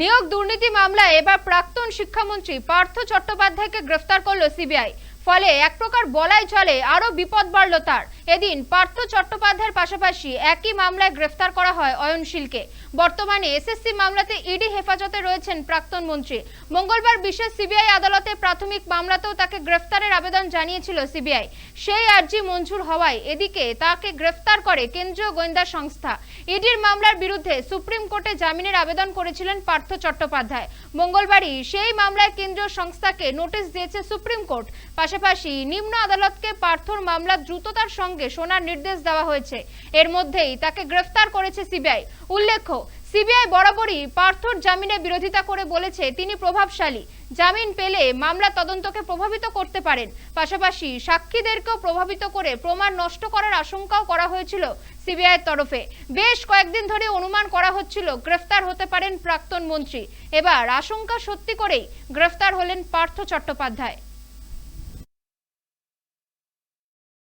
নিয়োগ দুর্নীতি মামলায় এবার প্রাক্তন শিক্ষামন্ত্রী পার্থ চট্টোপাধ্যায়কে গ্রেফতার করল সিবিআই। ফলে এক প্রকার বলাই চলে, আরও বিপদ বাড়ল তার। এদিন পার্থ চট্টোপাধ্যায়ের পাশাপাশি একই মামলায় গ্রেফতার করা হয় অয়নশীলকে। বর্তমানে এসএসসি মামলাতে ইডি হেফাজতে রয়েছেন প্রাক্তন মন্ত্রী। মঙ্গলবার বিশেষ সিবিআই আদালতে প্রাথমিক মামলাতেও তাকে গ্রেফতারের আবেদন জানিয়েছিল সিবিআই। সেই আর্জি মঞ্জুর হওয়ায় এদিকে তাকে গ্রেফতার করে কেন্দ্রীয় গোয়েন্দা সংস্থা। ইডির মামলার বিরুদ্ধে সুপ্রিম কোর্টে জামিনের আবেদন করেছিলেন পার্থ চট্টোপাধ্যায়। মঙ্গলবারই সেই মামলায় কেন্দ্রীয় সংস্থাকে নোটিশ দিয়েছে সুপ্রিম কোর্ট। পাশাপাশি নিম্ন আদালতকে পার্থর মামলা দ্রুততার সঙ্গে শোনার নির্দেশ দেওয়া হয়েছে। এর মধ্যেই তাকে গ্রেফতার করেছে সিবিআই। উল্লেখ্য, সিবিআই বরাবরই পার্থর জামিনের বিরোধিতা করে বলেছে তিনি প্রভাবশালী। জামিন পেলে মামলা তদন্তকে প্রভাবিত করতে পারেন। পাশাপাশি সাক্ষীদেরকেও প্রভাবিত করে প্রমাণ নষ্ট করার আশঙ্কাও করা হয়েছিল সিবিআইয়ের তরফে। বেশ কয়েকদিন ধরে অনুমান করা হচ্ছিল গ্রেফতার হতে পারেন প্রাক্তন মন্ত্রী। এবার আশঙ্কা সত্যি করেই গ্রেফতার হলেন পার্থ চট্টোপাধ্যায়।